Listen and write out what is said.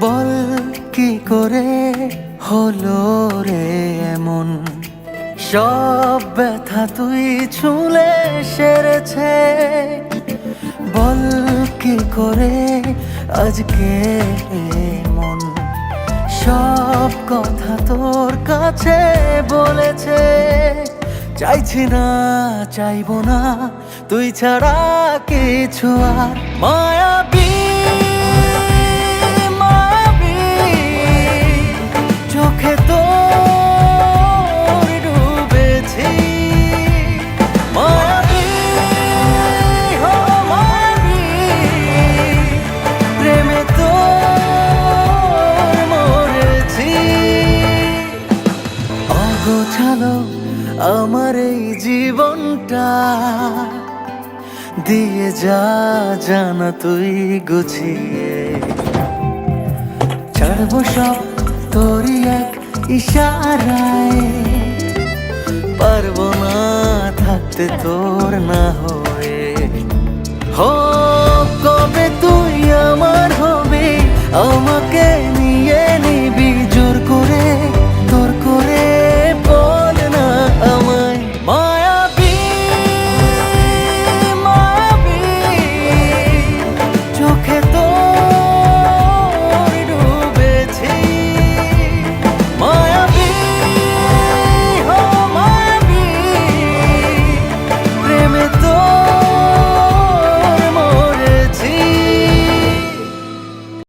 বল কি করে হলো রে এমন? সব ব্যথা তুই ছুলে সেরেছে। বল কি করে আজকে মন সব কথা তোর কাছে বলেছে। চাইছি না, চাইব না, তুই ছাড়া কিছু আর। মায়াবী মায়াবী, চোখে তোর ডুবেছি। মায়াবী, হো, মায়াবী, প্রেমে তোর মরেছি। অগোছালো আমার এই জীবনটা দিয়ে যা, জানা তুই গুছিয়ে। ছাড়বো সব তোরই এক ইশারায়। পারব না থাকতে তোর না হয়ে। হো, কবে তুই আমার হবে? আমাকে